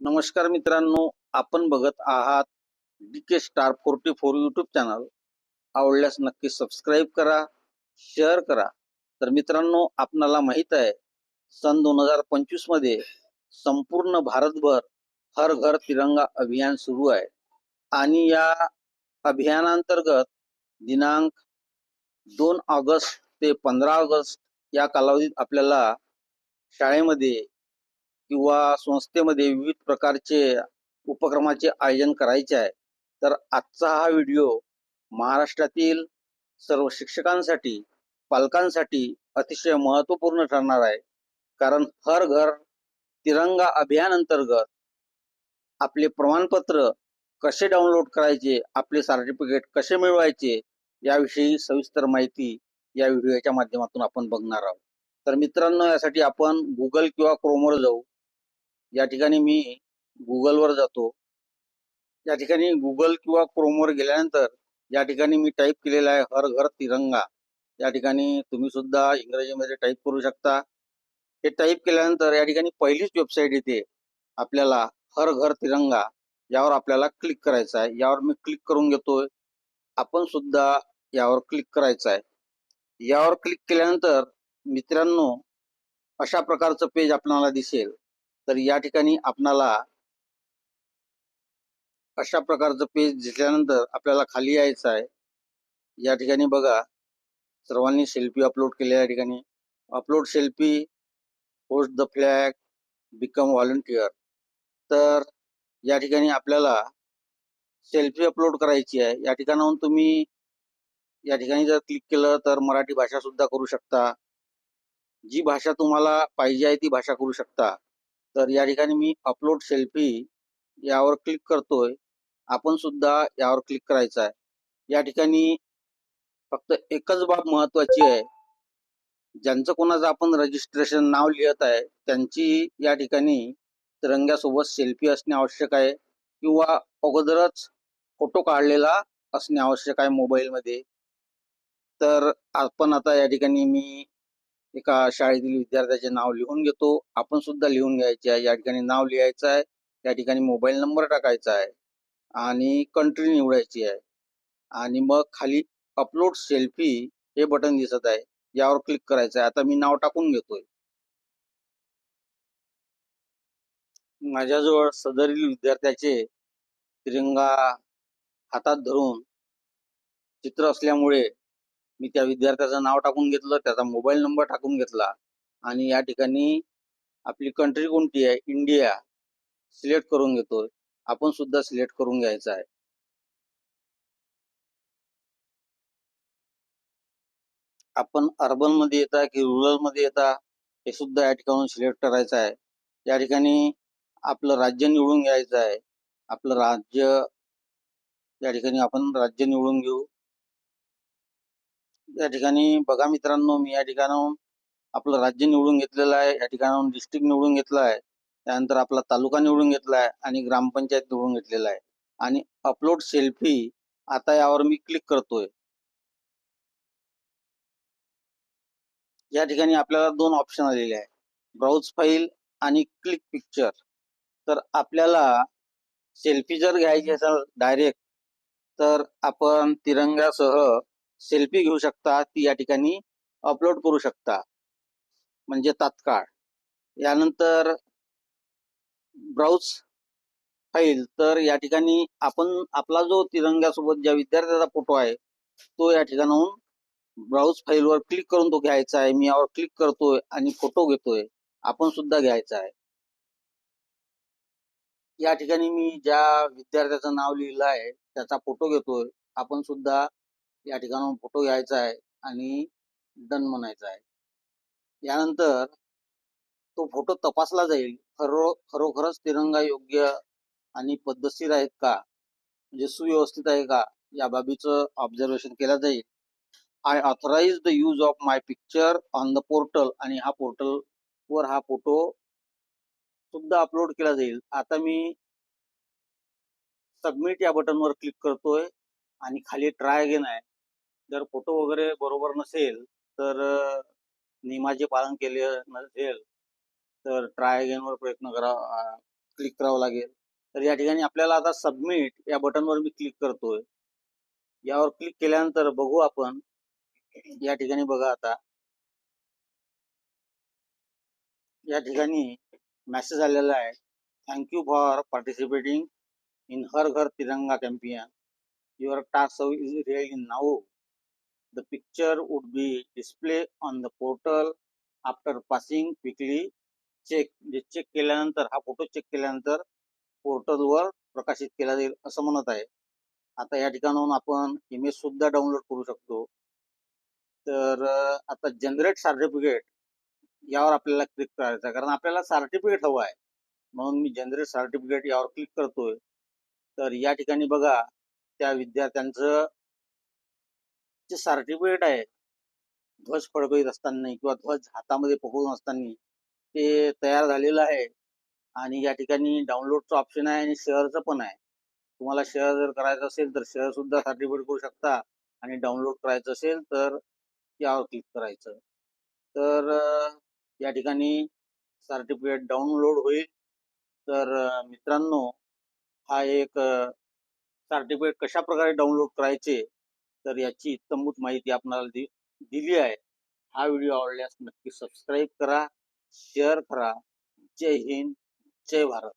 नमस्कार मित्रांनो आपण बघत आहात D K star forty four YouTube channel आवडल्यास नक्की सबस्क्राईब करा शेअर करा. तर मित्रांनो आपणाला माहीत आहे सन दोन हजार पंचवीसमध्ये संपूर्ण भारतभर हर घर तिरंगा अभियान सुरू आहे. आणि या अभियानांतर्गत दिनांक दोन ऑगस्ट ते पंधरा ऑगस्ट या कालावधीत आपल्याला शाळेमध्ये किंवा संस्थेमध्ये विविध प्रकारचे उपक्रमाचे आयोजन करायचे आहे. तर आजचा हा व्हिडिओ महाराष्ट्रातील सर्व शिक्षकांसाठी पालकांसाठी अतिशय महत्त्वपूर्ण ठरणार आहे. कारण हर घर तिरंगा अभियान अंतर्गत आपले प्रमाणपत्र कसे डाउनलोड करायचे आपले सर्टिफिकेट कसे मिळवायचे याविषयी सविस्तर माहिती या व्हिडिओच्या माध्यमातून आपण बघणार आहोत. तर मित्रांनो यासाठी आपण गुगल किंवा क्रोमवर जाऊ. या ठिकाणी मी गुगलवर जातो. या ठिकाणी गुगल किंवा क्रोमवर गेल्यानंतर या ठिकाणी मी टाईप केलेला आहे हर घर तिरंगा. या ठिकाणी तुम्ही सुद्धा इंग्रजीमध्ये टाईप करू शकता. हे टाईप केल्यानंतर या ठिकाणी पहिलीच वेबसाईट येते. आपल्याला हर घर तिरंगा यावर आपल्याला क्लिक करायचं आहे. यावर मी क्लिक करून घेतोय. आपण सुद्धा यावर क्लिक करायचं आहे. यावर क्लिक केल्यानंतर मित्रांनो अशा प्रकारचं पेज आपल्याला दिसेल. तर या ठिकाणी आपणाला अशा प्रकारचं पेज दिसल्यानंतर आपल्याला खाली यायचं आहे. या ठिकाणी बघा सर्वांनी सेल्फी अपलोड केल्या या ठिकाणी. Upload selfie post the flag become volunteer तर या ठिकाणी आपल्याला सेल्फी अपलोड करायची आहे. या ठिकाणाहून तुम्ही या ठिकाणी जर क्लिक केलं तर मराठी भाषा सुद्धा करू शकता. जी भाषा तुम्हाला पाहिजे आहे ती भाषा करू शकता. तर या ठिकाणी मी अपलोड सेल्फी यावर क्लिक करतोय. आपण सुद्धा यावर क्लिक करायचं आहे. या ठिकाणी फक्त एकच बाब महत्वाची आहे. ज्यांचं कोणाचं आपण रजिस्ट्रेशन नाव लिहित आहे त्यांची या ठिकाणी तिरंग्यासोबत सेल्फी असणे आवश्यक आहे किंवा अगोदरच फोटो काढलेला असणे आवश्यक आहे मोबाईलमध्ये तर आपण आता या ठिकाणी मी एका शाळेतील विद्यार्थ्याचे नाव लिहून घेतो. आपण सुद्धा लिहून घ्यायचे आहे. या ठिकाणी नाव लिहायचं आहे. या ठिकाणी मोबाईल नंबर टाकायचा आहे. आणि कंट्री निवडायची आहे. आणि मग खाली अपलोड सेल्फी हे बटन दिसत आहे. यावर क्लिक करायचं आहे. आता मी नाव टाकून घेतोय. माझ्याजवळ सदरील विद्यार्थ्याचे तिरंगा हातात धरून चित्र असल्यामुळे मी त्या विद्यार्थ्याचं नाव टाकून घेतलं त्याचा मोबाईल नंबर टाकून घेतला आणि या ठिकाणी आपली कंट्री कोणती आहे? इंडिया सिलेक्ट करून घेतोय. आपण सुद्धा सिलेक्ट करून घ्यायचं आहे. आपण अर्बनमध्ये येता की रुरलमध्ये येता हे सुद्धा या ठिकाणून सिलेक्ट करायचं आहे. या ठिकाणी आपलं राज्य निवडून घ्यायचं आहे. आपलं राज्य या ठिकाणी आपण राज्य निवडून घेऊ. या ठिकाणी बघा मित्रांनो मी या ठिकाणाहून आपलं राज्य निवडून घेतलेलं आहे या ठिकाणाहून डिस्ट्रिक्ट निवडून घेतलं आहे त्यानंतर आपला तालुका निवडून घेतला आहे आणि ग्रामपंचायत निवडून घेतलेला आहे. आणि अपलोड सेल्फी आता यावर मी क्लिक करतोय. या ठिकाणी आपल्याला दोन ऑप्शन आलेले आहे ब्राउज फाईल आणि क्लिक पिक्चर तर आपल्याला सेल्फी जर घ्यायची असेल डायरेक्ट तर आपण तिरंगासह सेल्फी घेऊ शकता ती या ठिकाणी अपलोड करू शकता. म्हणजे तात्काळ. यानंतर ब्राउज फाईल तर या ठिकाणी आपण आपला जो तिरंग्यासोबत ज्या विद्यार्थ्याचा फोटो आहे तो या ठिकाणाहून ब्राउज फाईलवर क्लिक करून तो घ्यायचा आहे. मी यावर क्लिक करतोय आणि फोटो घेतोय. आपण सुद्धा घ्यायचा आहे. या ठिकाणी मी ज्या विद्यार्थ्याचं नाव लिहिलं आहे त्याचा फोटो घेतोय. आपण सुद्धा या ठिकाणाहून फोटो घ्यायचा आहे आणि डन म्हणायचा आहे. यानंतर तो फोटो तपासला जाईल. खरो खरोखरच तिरंगा योग्य आणि पद्धतशीर आहेत का? म्हणजे सुव्यवस्थित आहे का? या बाबीचं ऑब्झर्वेशन केलं जाईल. I authorize the use of my picture on the portal आणि हा पोर्टल वर हा फोटो सुद्धा अपलोड केला जाईल. आता मी सबमिट या बटनवर क्लिक करतोय आणि खाली ट्राय अगेन आहे. जर फोटो वगैरे बरोबर नसेल तर नियमाचे पालन केले नसेल तर ट्राय अगेनवर प्रयत्न करा क्लिक करावं लागेल. तर या ठिकाणी आपल्याला आता सबमिट या बटनवर मी क्लिक करतोय. यावर क्लिक केल्यानंतर बघू आपण या ठिकाणी बघा आता. या ठिकाणी मेसेज आलेला आहे. Thank you for participating in Har Ghar Tiranga campaign your task is really now the picture would be display on the portal after passing quickly check म्हणजे चेक केल्यानंतर हा फोटो चेक केल्यानंतर पोर्टलवर प्रकाशित केला जाईल असं म्हणत आहे. आता या ठिकाणाहून आपण इमेज सुद्धा डाउनलोड करू शकतो. तर आता जनरेट सर्टिफिकेट यावर आपल्याला क्लिक करायचं आहे. कारण आपल्याला सर्टिफिकेट हवं आहे. म्हणून मी जनरेट सर्टिफिकेट यावर क्लिक करतोय. तर या ठिकाणी बघा त्या विद्यार्थ्यांचं जे सर्टिफिकेट आहे ध्वज फडकवीत असताना किंवा ध्वज हातामध्ये पकडून असताना ते तयार झालेलं आहे आणि या ठिकाणी डाउनलोडचं ऑप्शन आहे आणि शेअरचं पण आहे. तुम्हाला शेअर जर करायचं असेल तर शेअर सुद्धा सर्टिफिकेट करू शकता आणि डाउनलोड करायचं असेल तर यावर क्लिक करायचं. तर या ठिकाणी सर्टिफिकेट डाउनलोड होईल. तर मित्रांनो हा एक सर्टिफिकेट कशा प्रकारे डाउनलोड करायचे तर याची इत्तमभूत माहिती आपणाला दि दिली आहे. हा व्हिडिओ आवडल्यास नक्की सबस्क्राईब करा शेअर करा. जय हिंद जय भारत.